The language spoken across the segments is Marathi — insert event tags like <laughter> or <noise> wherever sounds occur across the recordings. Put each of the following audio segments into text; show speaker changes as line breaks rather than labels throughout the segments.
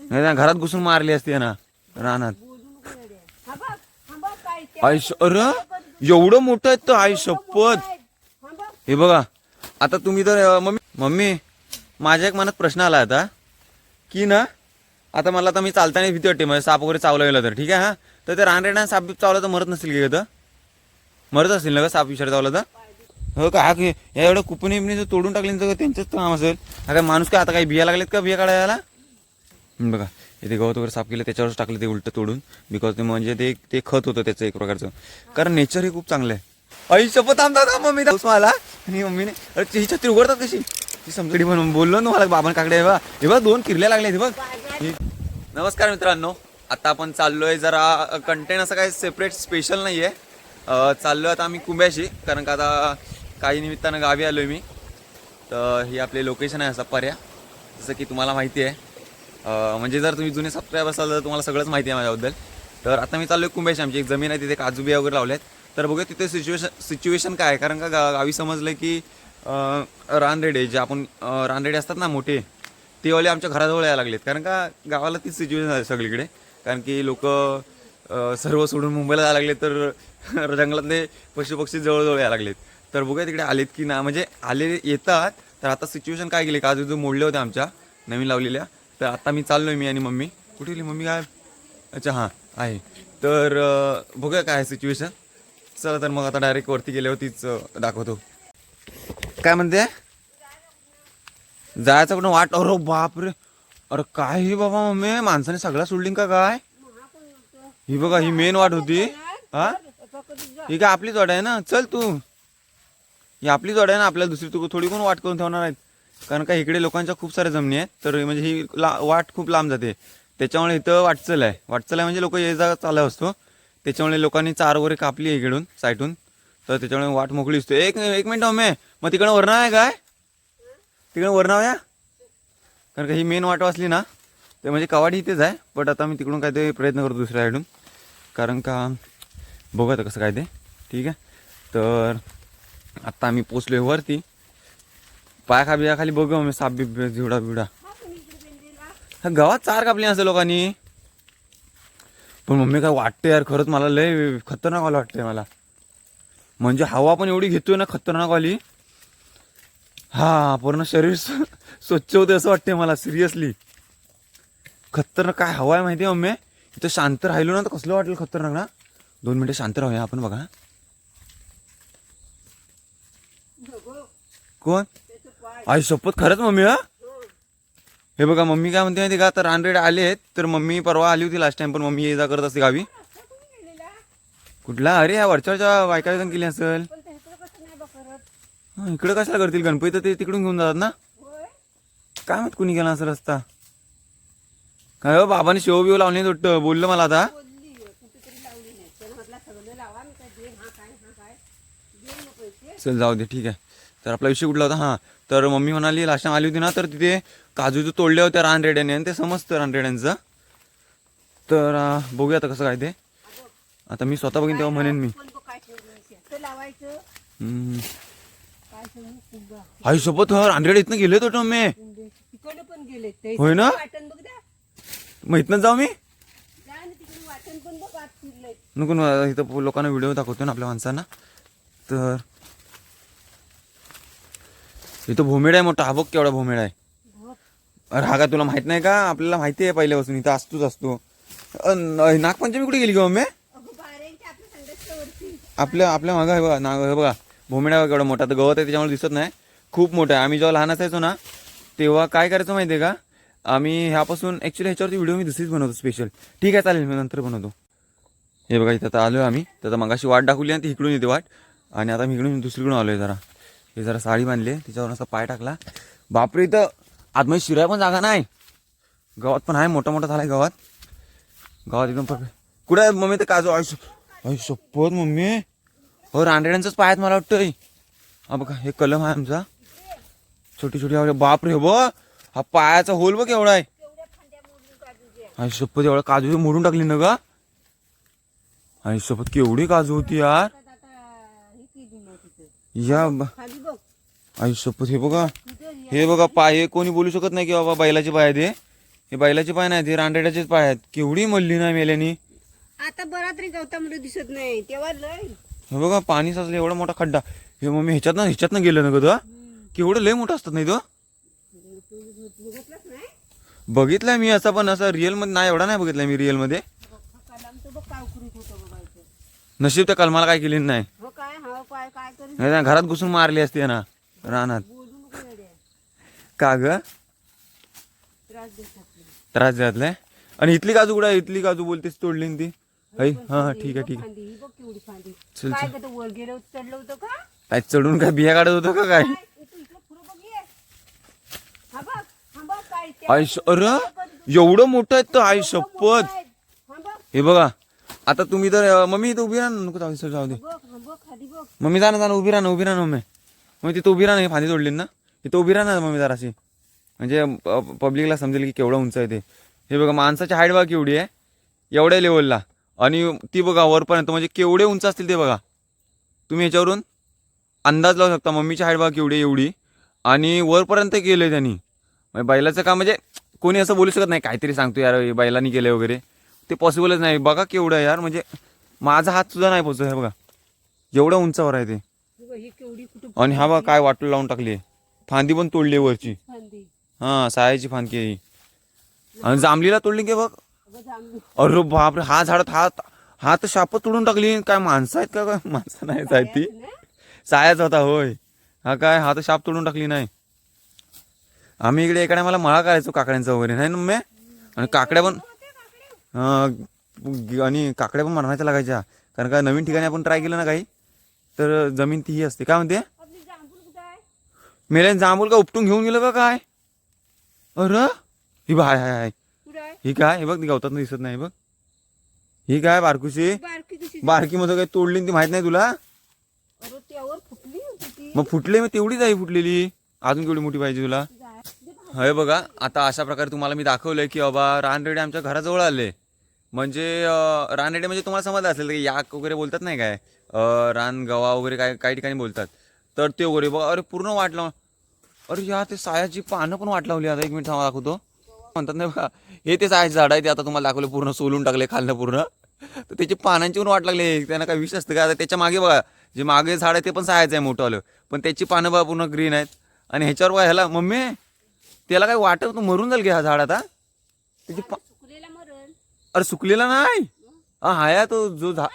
नाही तर घरात घुसून मारली असते ना. रानात. आयुष्य अरे एवढं मोठं आहे तर आयुष्य पद
हे बघा
आता तुम्ही तर मम्मी मम्मी माझ्या एक मनात प्रश्न आला आता की ना आता मला आता मी चालताना भीती वाटते म्हणजे साप वगैरे चावला गेला तर ठीक आहे हा? तर ते रानरेडा साप बीप चावला तर मरत नसेल की तर? मरत असतील ना का साप विचार चावला तर? हो का? हा की- या एवढं कुपणी जर तोडून टाकले तर त्यांचंच काम असेल. हा काय माणूस काय आता काही बिया लागलेत का बिया काढायला? बघा. इथे गवत वगैरे साफ केलं त्याच्यावरच टाकलं ते उलट तोडून. बिकॉज ते म्हणजे ते ते खत होतं त्याचं एक प्रकारचं. कारण नेचर हे खूप चांगलं आहे. आई शपथ आमदा मम्मी. दाऊस मला. आणि मम्मीने अरे ही छत्री उघडतात कशी? ती समजडी म्हणून बोललो ना मला बाबा काकडे बा हे बघ दोन किरल्या लागले हे बघ. नमस्कार मित्रांनो. आता आपण चाललोय जरा कंटेंट असं काही सेपरेट स्पेशल नाही आहे चाललोय आता आम्ही कुंभ्याशी कारण का आता काही निमित्तानं गावी आलोय मी. तर ही आपले लोकेशन आहे असा पर्या जसं की तुम्हाला माहिती आहे. म्हणजे जर तुम्ही जुने सबस्क्राईब असाल तर तुम्हाला सगळंच माहिती आहे माझ्याबद्दल. तर आता मी चाललोय कुंभेश आमची. एक जमीन आहे तिथे काजू बिया वगैरे लावल्यात. तर बघूया तिथे सिच्युएशन सिच्युएशन काय आहे. कारण का गा गावी समजलं की रानरेडे जे आपण रानरेडे असतात ना मोठे ते वाले आमच्या घराजवळ यायला लागलेत. कारण का गावाला तीच सिच्युएशन आहे सगळीकडे. कारण की लोक सर्व सोडून मुंबईला जायला लागले तर <laughs> जंगलातले पशुपक्षी जवळजवळ यायला लागलेत. तर बघूया तिकडे आलेत की ना. म्हणजे आले येतात. तर आता सिच्युएशन काय केली? काजू जो मोडले होते आमच्या नवीन लावलेल्या. तर आता मी चाललोय मी आणि मम्मी. कुठे गेली? मम्मी काय? अच्छा हां आहे. तर बघूया काय सिच्युएशन चला तर मग आता डायरेक्ट वरती गेल्यावरतीच तीच दाखवतो. काय म्हणते? जायचं पण वाट? अरे बापरे! अरे काय ही बाबा मम्मी? माणसाने सगळा सोडली का काय? ही बघा ही मेन वाट होती. हा? ही काय आपलीच वाट आहे ना? चल तू. ही आपलीच वाट आहे ना? आपल्याला दुसरी तू थोडी कोण वाट करून ठेवणार आहेत? कारण का इकडे लोकांच्या खूप साऱ्या जमिनी आहेत तर म्हणजे ही ला वाट खूप लांब जाते. त्याच्यामुळे इथं वाटचल आहे. वाटचल आहे म्हणजे लोक ये जा चालत असतो. त्याच्यामुळे लोकांनी चार वगैरे कापली आहे इकडून साईटून तर त्याच्यामुळे वाट मोकळी असते एक एक मिनिट अमे मग तिकडं वरणा आहे काय? तिकडं वरणाव या कारण का ही मेन वाट वाचली ना ते म्हणजे कवाडी इथेच आहे. बट आता मी तिकडून काहीतरी प्रयत्न करतो दुसऱ्या साईडून कारण का बघू आता कसं काय ते. ठीक आहे? तर आत्ता आम्ही पोचलोय वरती. पाया बिया खाली बघू आम्ही साप बिब झिवडा बिवडा हा गावात चार कापली असं लोकांनी. पण मम्मी काय वाटते यार खरंच मला लय खतरनाक वाला वाटतंय मला. म्हणजे हवा पण एवढी घेतोय ना खतरनाक वाली. हा पूर्ण शरीर स्वच्छ होते असं वाटतंय मला सिरियसली. खतरनाक काय हवा आहे माहिती आहे मम्मी? इथं शांत राहिलो ना तर कसलं वाटेल खतरनाक ना? दोन मिनिटं शांत राहूया आपण बघा. कोण? आई शपथ खरंच मम्मी हा? हे बघा मम्मी काय म्हणते माहिती का? तर हंड्रेड आले आहेत तर मम्मी परवा आली होती लास्ट टाइम पण मम्मी ये जा करत असते गावी. कुठला? अरे या वरच्यावरच्या बायका केली असेल.
इकडे
इकडं कशाला करतील? गणपती तर ते तिकडून घेऊन जातात ना? काय माहीत कुणी गेला असं रस्ता? काय हो, बाबाने शेव बिव लावले वाटतं? बोललं मला आता.
लावली नाही
चल जाऊ दे ठीक आहे. तर आपला विषय कुठला होता हां. तर मम्मी म्हणाली लास्ट टाइम आली होती ना तर तिथे काजूचं तोडल्या होत्या रानरेड्याने आणि ते समजतं रानरेड्यांचं तर बघूया आता कसं काय ते. आता मी स्वतः बघीन तेव्हा म्हणेन मी. आई सोबत रानरेड इथनं गेले होतो मी होय ना? मग इथनं जाऊ मी? नको ना, इथं लोकांना व्हिडिओ दाखवतो ना आपल्या माणसांना. तर म्हणजे इथं भूमिडा आहे मोठा. हा बघ केवढा भूमिडा आहे. अरे हा का तुला माहीत नाही का? आपल्याला माहिती आहे पहिल्यापासून. इथं असतोच असतो. नागपंचमी कुठे गेली का
आपल्या
आपल्या मागं आहे बघा नाग हे बघा. भूमिडा बघा केवढा मोठा. तर गवत आहे त्याच्यामुळे दिसत नाही. खूप मोठा आहे. आम्ही जेव्हा लहान असायचो ना तेव्हा काय करायचं माहिती आहे का? आम्ही ह्यापासून ॲक्च्युली ह्याच्यावरती व्हिडिओ मी दुसरीच बनवतो स्पेशल ठीक आहे चालेल. मी नंतर बनवतो. हे बघा इथं आता आलो आम्ही. तर आता मगाशी वाट दाखवली आणि ती इकडून येते वाट. आणि आता मी इकडून दुसरीकडून आलो आहे जरा. हे जरा साडी बांधली तिच्यावर असा पाय टाकला. बापरे इथं आतमध्ये शिराय पण जागा नाही. गावात पण आहे मोठा मोठा झालाय गावात. गावात एकदम परफेक्ट. कुठे आहे मम्मी? ते काजू आयुष्य आई शपथ मम्मी. हो रानड्यांचंच पाय आहेत मला वाटतं हा बघा हे कलम आहे आमचा. छोटी छोटी आवडे बापरे हे. बघ हा पायाचा होल बघ एवढा आहे.
तेवढ्या फांद्या
आई शपथ एवढा काजू मोडून टाकली ना ग. आई शपथ केवढी काजू होती यार. या शपथ हे बघा. हे बघा पाय हे कोणी बोलू शकत नाही की बाबा बैलाचे पाय ते हे. बैलाचे पाय नाही ते रानडेड्याचेच पाय आहेत. केवढी मल्ली नाही मेल्यानी.
आता बरा तरी गवतामध्ये दिसत नाही तेव्हा लय.
हे बघा पाणी साचलं एवढा मोठा खड्डा. हे मम्मी ह्याच्यात ना ह्याच्यात गेलं ना गं केवढं लय मोठं असतात नाही तो बघितलाय मी असा पण असा रिअलमध्ये नाही एवढा नाही बघितलाय मी
रिअलमध्ये.
नशीब त्या कलमाला काय केली नाही.
हो काय हा
घरात घुसून मारली असते ना. रानात. का ग?
त्रास
द्यातलाय आणि इथली काजू कुठं? इथली काजू बोलतेस तोडली ती. हाय? हा हा ठीक आहे ठीक आहे.
ही
चल,
काय
चढून काय बिया काढत होतो का काय? श- अरे? एवढं मोठं आहे तर आई शपथ
हा बघ.
आता तुम्ही तर मम्मी इथं उभी राहा ना. नको जाऊ दे, जाऊ मम्मी जा ना जा ना उभी राहा उभी राहा मम्मी. मग तिथं उभी राहणार फांदी तोडली ना? तिथं उभी राहा ना मम्मी जराशी म्हणजे पब्लिकला समजेल की केवढं उंच आहे ते. हे बघा माणसाची हाईट बघा केवढी आहे. एवढ्या लेवलला आणि ती बघा वरपर्यंत म्हणजे केवढे उंच असतील ते बघा. तुम्ही याच्यावरून अंदाज लावू शकता मम्मीची हाईट बघा केवढी एवढी. आणि वरपर्यंत केलं आहे त्यांनी. म्हणजे बैलाचं काम म्हणजे कोणी असं बोलू शकत नाही काहीतरी सांगतो यार बैलांनी केलं वगैरे. ते पॉसिबलच नाही. बघा केवढं यार म्हणजे माझा हात सुद्धा नाही पोचत हे बघा. एवढं उंचावर आहे ते.
ही बघ, ही केवढी कुठं
आणि हा बघा काय वाटलं लावून टाकली. फांदी पण तोडली वरची.
फांदी.
हा सायाची फांदी आहे ही. आणि जांभलीला तोडली की बघ.
अगं जांभळी.
अरे बापरे हा झाडात हात हात शापत तोडून टाकली. काय माणसं आहेत का काय माणसं नाही आहेत ती? सायाच होता होय. हा काय हात शाप तोडून टाकली नाही. आम्ही इकडे इकडे मला मळा करायचो काकड्यांचा वगैरे नाही ना आणि काकड्या पण हा, आणि काकड्या पण मारण्याच्या लागायच्या. कारण का नवीन ठिकाणी आपण ट्राय केलं ना काही? तर जमीन ती ही असते. काय म्हणते?
आपली जांभूळ कुठं आहे?
मेले जांभूल का उपटून घेऊन गेलं का काय? अरे ही बा हाय हाय ही काय? हे बघ ती गवतात दिसत नाही बघ. ही काय बारकुशी?
बारकी
मध्ये काही तोडली ती माहीत नाही तुला? मग फुटले मग तेवढीच आहे फुटलेली. अजून केवढी मोठी पाहिजे तुला. हे बघा आता अशा प्रकारे तुम्हाला मी दाखवलंय की बाबा रानरेडे आमच्या घराजवळ आले. म्हणजे रानडे म्हणजे तुम्हाला समजलं असेल की याक वगैरे बोलतात नाही काय? रान गवा वगैरे काय काही ठिकाणी बोलतात. तर ते वगैरे बघा अरे पूर्ण वाट अरे या ते सायाची पानं पण वाट लावली आता. एक मिनिट थांबा दाखवतो. म्हणतात नाही बघा हे ते सायाचे झाड आहे ते आता तुम्हाला दाखवलं पूर्ण सोलून टाकले खाल्लं पूर्ण. तर त्याची पानांची पण वाट लागली. त्यांना काय विष असतं का आता त्याच्यामागे बघा जे मागे झाड आहे ते पण सायाचं आहे मोठं पण त्याची पानं बघा पूर्ण ग्रीन आहेत. आणि ह्याच्यावर बघा ह्याला मम्मी त्याला काय वाटत तू मरून जाईल की हा झाड आता? त्याची पा- अरे सुकलेला नाही? हा हाया तो जो झा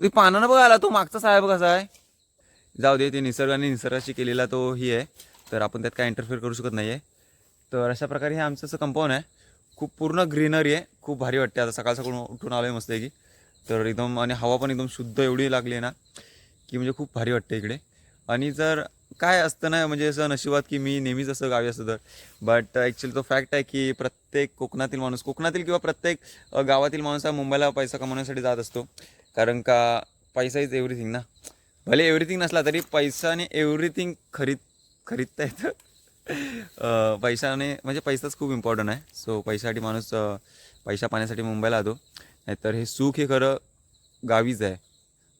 ते पानानं बघा आला तो मागचा साहेब कसा आहे? जाऊ दे ते निसर्गाने निसर्गाशी केलेला तो ही आहे. तर आपण त्यात काय इंटरफेअर करू शकत नाही आहे तर अशा प्रकारे हे आमचं असं कंपाऊंड आहे. खूप पूर्ण ग्रीनरी आहे. खूप भारी वाटते आता. सकाळ सकाळ उठून आलो आहे मस्त की तर एकदम आणि हवा पण एकदम शुद्ध एवढी लागली आहे ना की म्हणजे खूप भारी वाटते इकडे. आणि जर काय असतं ना म्हणजे असं नशिबात की मी नेहमीच असं गावी असतो तर. बट ॲक्च्युली तो फॅक्ट आहे की प्रत्येक कोकणातील माणूस कोकणातील किंवा प्रत्येक गावातील माणूस हा मुंबईला पैसा कमवण्यासाठी जात असतो. कारण का पैसा इज एव्हरीथिंग ना. भले एव्हरीथिंग नसला तरी पैशाने एव्हरीथिंग खरीद खरीदता येतं. पैशाने म्हणजे पैसाच खूप इम्पॉर्टंट आहे. सो पैशासाठी माणूस पैसा पाण्यासाठी मुंबईला आतो नाहीतर हे सुख हे खरं गावीच आहे.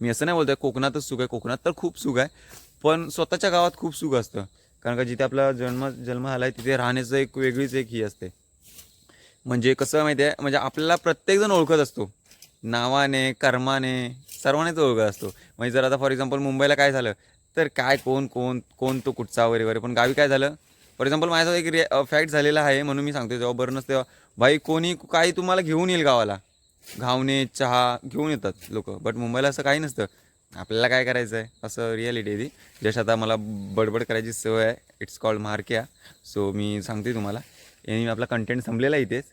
मी असं नाही बोलतोय कोकणातच सुख आहे. कोकणात तर खूप सुख आहे. पण स्वतःच्या गावात खूप सुख असतं. कारण का जिथे आपला जन्म जन्म झाला आहे तिथे राहण्याचं एक वेगळीच एक ही असते. म्हणजे कसं माहिती आहे म्हणजे आपल्याला प्रत्येकजण ओळखत असतो. नावाने कर्माने सर्वांनीच ओळखत असतो. म्हणजे जर आता फॉर एक्झाम्पल मुंबईला काय झालं तर काय कोण कोण कोण तो कुठचा वगैरे वगैरे. पण गावी काय झालं फॉर एक्झाम्पल माझा एक रिया फॅक्ट झालेला आहे म्हणून मी सांगतो जेव्हा बरं नसते तेव्हा. भाई कोणी काही तुम्हाला घेऊन येईल गावाला. घावणे चहा घेऊन येतात लोक. बट मुंबईला असं काही नसतं. आपल्याला काय करायचं आहे असं रिॲलिटी आहे ती. जस्ट आता मला बडबड करायची सवय आहे. इट्स कॉल्ड मार्किया. सो मी सांगते तुम्हाला. यांनी आपला कंटेंट संपलेला आहे इथेच.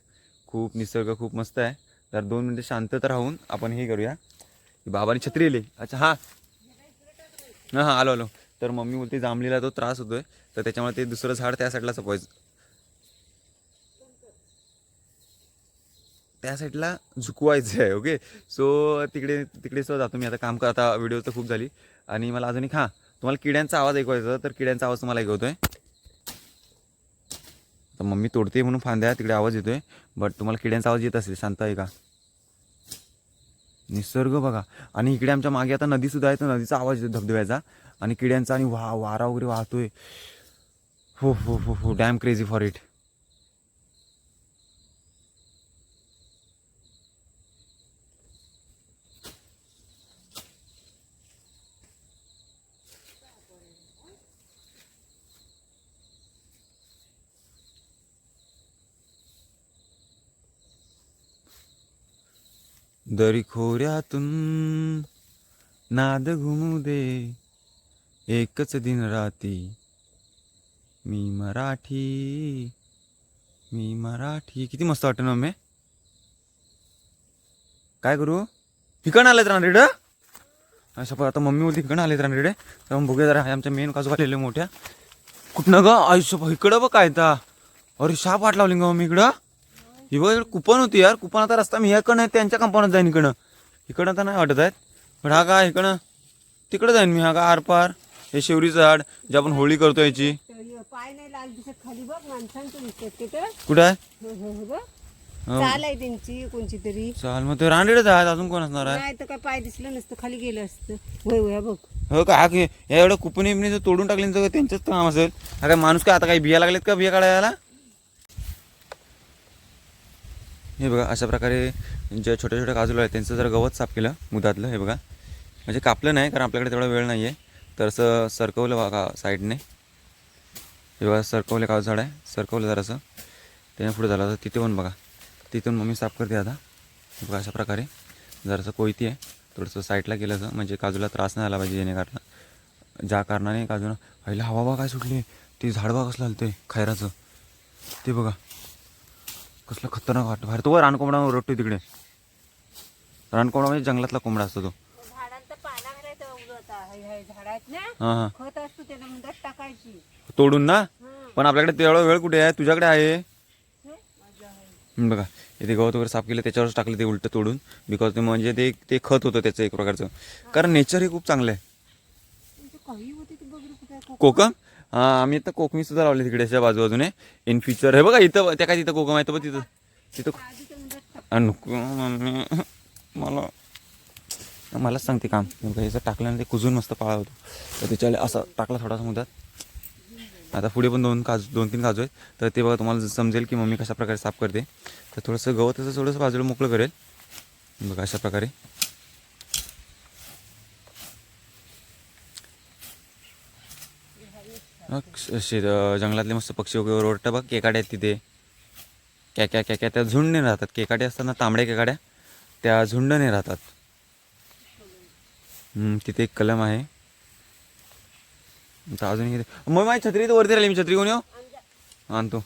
खूप निसर्ग खूप मस्त आहे. तर दोन मिनटं शांतता राहून आपण हे करूया. बाबाने छत्री आली अच्छा हां. हां हां आलो आलो. तर मम्मी बोलते जांभलीला तो त्रास होतोय. तर त्याच्यामुळे ते दुसरं झाड त्या साईडला सपवायचं. त्या साईडला झुकवायचं आहे ओके सो तिकडे तिकडे सुद्धा जातो मी. आता काम करता व्हिडिओ तर खूप झाली. आणि मला अजून एक हां तुम्हाला किड्यांचा आवाज ऐकवायचा तर किड्यांचा आवाज तुम्हाला आहे तर मम्मी तोडते म्हणून फांद्या तिकडे आवाज येतोय. बट तुम्हाला किड्यांचा आवाज येत असेल शांत आहे का? निसर्ग बघा. आणि इकडे आमच्या मागे आता नदीसुद्धा आहे तर नदीचा आवाज येतो धबधब्याचा. आणि किड्यांचा आणि वा वारा वगैरे वाहतोय. हो हो हो हो डॅम क्रेझी फॉर इट दरी खोऱ्यातून नाद घुमू दे. एकच दिन राती मी मराठी मी मराठी. किती मस्त वाटतं ना मम्मी काय करू? ठिकाण आलेत रेड अशा पण आता मम्मी बोलते ठिकाण आलेत रेडे तर मग बघूया जरा आमच्या मेन काजू आलेले मोठ्या. कुठनं ग? आयुष्य इकडं बघ काय ता अरे शाप वाट लावली ग मम्मी इकडं. ही बघ इकडं कुपन होती यार. कुपन आता रस्ता मी ह्याकडं आहे त्यांच्या कंपाऊंडात जाईन इकडं इकडं तर नाही वाटत आहेत. पण हा का इकडं तिकडं जाईन मी. हा का आरपार. हे शेवरीचं झाड जे आपण होळी करतो याची.
पाय नाही लाल दिसत. खाली बघ माणसांचं दिसतात तिथं
कुठं आहे?
हो, हो, हो, बघ. चाल आहे त्यांची कोणची तरी.
चाल मग ते रानडेडच आहेत अजून कोण असणार आहे?
नाही तर काय पाय दिसलं नसतं खाली गेलं असतं. होय होय बघ.
हो का हा की या एवढं कुपन जर तोडून टाकले तर त्यांचंच काम असेल. हा काय माणूस काय आता काही बिया लागलेत का बिया काढायला? हे बघा अशा प्रकारे जे छोटे छोटे काजूला आहेत त्यांचं जर गवत साफ केलं मुदातलं हे बघा. म्हणजे कापलं नाही कारण आपल्याकडे तेवढा वेळ नाही आहे तर असं सरकवलं बघा साईडने. हे बघा सरकवलं काजू झाड आहे. सरकवलं जरासं. त्याने पुढे झालं. तर तिथे पण बघा. तिथून मम्मी साफ करते आता. हे बघा अशा प्रकारे. जरासं कोयती आहे. थोडंसं साईडला गेलं असं. म्हणजे काजूला त्रास नाही आला पाहिजे जेणेकरून. ज्या कारणाने काजूला पहिला हवा बघा काय सुटली. ते झाड बघा कसलं आलं ते खैराचं. ते बघा. कसलं खतरनाक वाटतं बाहेर तो रानकोंबडा रटतो तिकडे. रानकोंबडा म्हणजे जंगलातला कोंबडा असतो तो. हां हां तोडून ना. पण आपल्याकडे तेवढा वेळ कुठे आहे? तुझ्याकडे आहे? बघा. इथे गवत वगैरे साफ केलं त्याच्यावरच टाकलं ते उलटं तोडून. बिकॉज ते म्हणजे ते ते खत होतं त्याचं एक प्रकारचं. कारण नेचर हे खूप चांगलं
ते आहे कोकम.
हां आम्ही तर कोकमी सुद्धा लावली तिकडेच्या अशा बाजूबाजूने. इन फ्युचर हे बघा इथं त्या काय तिथं कोकम आहे तर तिथं. तिथं नको मम्मी. मला मलाच सांगते काम. हे याचं टाकल्यानं ते कुजून मस्त पाळा होतो. तर त्याच्याला असा टाकला थोडासा मुदत आता पुढे पण दोन काजू दोन तीन काजू आहेत. तर ते बघा तुम्हाला समजेल की मम्मी कशा प्रकारे साफ करते. तर थोडंसं गवत असं थोडंसं बाजूला मोकळं करेल. बघा अशा प्रकारे. शे- जंगलातले मस्त पक्षी वगैरे ओरडतात बघ केकाड्या आहेत तिथे. क्या क्या क्या क्या त्या झुंडने राहतात. केकाड्या असतात ना तांबड्या केकाड्या त्या झुंडने राहतात. तिथे एक कलम आहे. अजून मग माझी छत्री तर वरती राहिली मी. छत्री कोण येऊ हो? आणतो.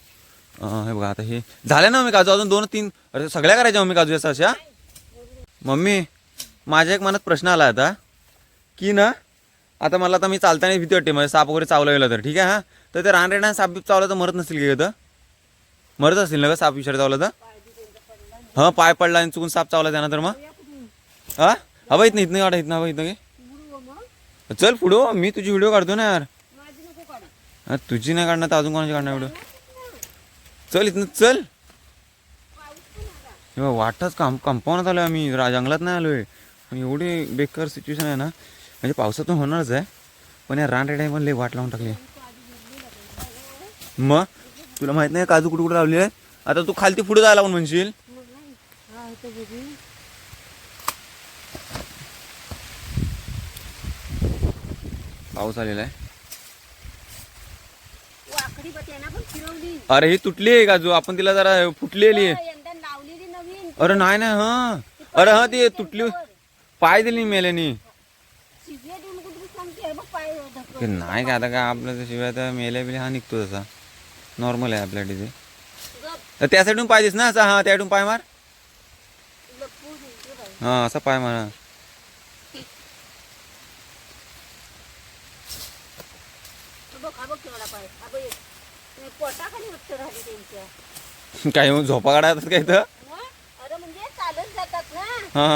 हे बघा आता हे झाल्या ना हो मी काजू? अजून दोन तीन अरे सगळ्या करायच्या हो मम्मी काजू असं अशा? मम्मी माझ्या एक मनात प्रश्न आला आता की ना आता मला आता मी चालताना भीती वाटते म्हणजे साप वगैरे चावला गेला तर. ठीक आहे हा? तर ते रानरेडा साप बीप चावला तर मरत नसतील का इथं? मरत असतील ना का साप विचार चावला तर? हां पाय पडला आणि चुकून साप चावला त्यानंतर मग?
या कुठून?
हा? हवा इथं इथनं काढा इथनं हवा इथनं घे चल पुढं मी तुझी व्हिडिओ काढतो ना यार. तुझी नाही काढणार तर अजून कोणाची काढणार व्हिडिओ चल इथनं चल. वाटच काम कंपाऊंडात आलो आम्ही जंगलात नाही आलोय. आहे एवढी बेकार सिच्युएशन आहे ना. म्हणजे पावसातून होणारच आहे. पण या रानरेड्या पण लई वाट लावून टाकली. मग? तुला माहीत नाही काजू कुठे कुठे लावली आहे आता तू खालती पुढे जायला पण म्हणशील. पाऊस आलेला आहे. अरे ही तुटली आहे काजू. आपण तिला जरा फुटलेली अरे नाही नाही हा. अरे हा ती तुटली. पाय दिली मेल्यानी. ते नाही का आता काय आपलं तर शिवाय तर मेल्या बिल्या हा निघतो तसा. नॉर्मल आहे आपल्या
गप,
तर त्या साईडून पाय दिस ना असा हा त्या साईडून पाय मार. हा असा पाय मार हा. <laughs> काही मग झोपा काढायचं काय
ठेवली
हा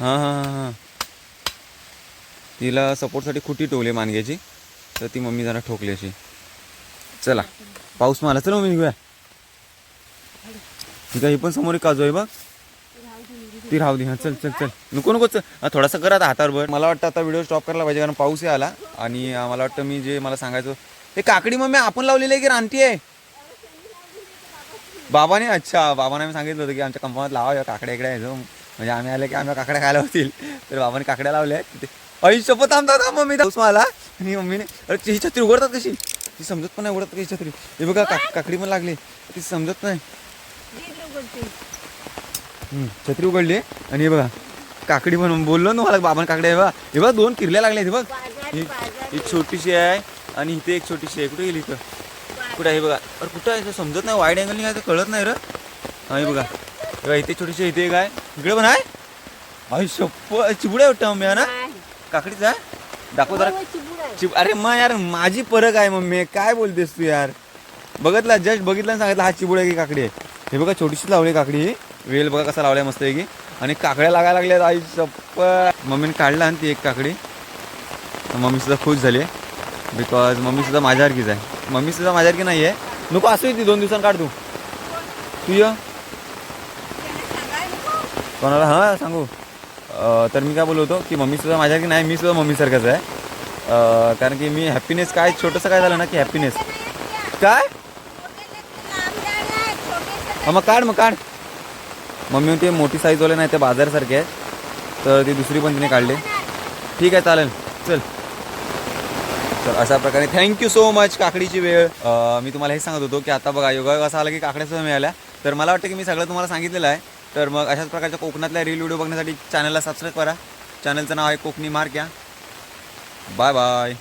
हा हा हा. तिला सपोर्टसाठी खुटी टोवली मानग्याची तर ती मम्मी जरा ठोकली अशी. चला पाऊस मला चला मम्मी निघूया. ठीक आहे ही पण समोर एक काजू आहे बघ. ती राहू दे. हा चल चल चल. नको नको चल. थोडासा करा आता हातावर भर. मला वाटतं आता व्हिडिओ स्टॉप करायला पाहिजे कारण पाऊसही आला. आणि मला वाटतं मी जे मला सांगायचं ते काकडी मम्मी आपण लावलेली आहे की रानटी आहे? बाबाने अच्छा बाबाने मी सांगितलं होतं की आमच्या कंपनीत लावा या काकड्या इकडे आहे म्हणजे आम्ही आले की आम्ही काकड्या खायला होतील. तर बाबाने काकड्या लावल्या आहेत. तिथे आई शपथ थांबतात मम्मी पाऊस आला आणि मम्मीने अरे ही छत्री उघडतात कशी ती समजत पण नाही उघडत कशी छत्री. हे बघा का काकडी पण लागली. ती समजत नाही. हम्म, छत्री उघडली. आणि हे बघा काकडी पण बोललो ना मला बाबान काकडी आहे बा. हे बघ दोन किरल्या लागल्या हे बघ एक छोटीशी आहे आणि इथे एक छोटीशी आहे. कुठे गेली इथं? कुठं आहे? हे बघा. अरे कुठं आहे? ते समजत नाही. वाईड अँगल काय ते कळत नाही रे. हा हे बघा. हे बघा इथे छोटीशी आहे, इथे एक आहे. इकडे पण आहे. आई शप्प चिबुड आहे वाटतं मम्मी हा ना. काकडीचा आहे दाखव जरा. चिब अरे मग यार माझी परक आहे मम्मी काय बोलतेस तू यार? बघितला जस्ट बघितलं आणि सांगितलं हा चिबुड आहे की काकडी आहे. हे बघा छोटीशी लावली काकडी. ही वेल बघा कसा लावलाय मस्त आहे की आणि काकड्या लागायला लागल्यात आई चप्प मम्मीने काढला आणि ती एक काकडी. मम्मी सुद्धा खुश झाली बिकॉज मम्मी सुद्धा माझ्यासारखीच आहे. मम्मी सुद्धा माझ्यासारखी नाही आहे. नको असू ती दोन दिवसांनी काढ तू. तू ये. कोणाला हां सांगू? तर मी काय बोललो होतो की मम्मी सुद्धा माझ्यासारखी नाही मी सुद्धा मम्मीसारखंच आहे. कारण की मी हॅपीनेस काय छोटंसं काय झालं ना की हॅपीनेस काय? हां मग काढ मग काढ. मम्मी ते मोठी साईजवाले नाही ते बाजारसारखे आहेत. तर ती दुसरी पण तिने काढली. ठीक आहे चालेल. चल. तर अशा प्रकारे थँक्यू सो मच काकडीची वेळ. मी तुम्हाला हे सांगत होतो की आता बघा योगा असा आला की काकड्या सुद्धा मिळाल्या. तर मला वाटतं की मी सगळं तुम्हाला सांगितलेलं आहे. तर मग अशाच प्रकारच्या कोकणातल्या रील व्हिडिओ बघण्यासाठी चॅनलला सबस्क्राईब करा. चॅनलचं नाव आहे कोकणी मार्क या बाय बाय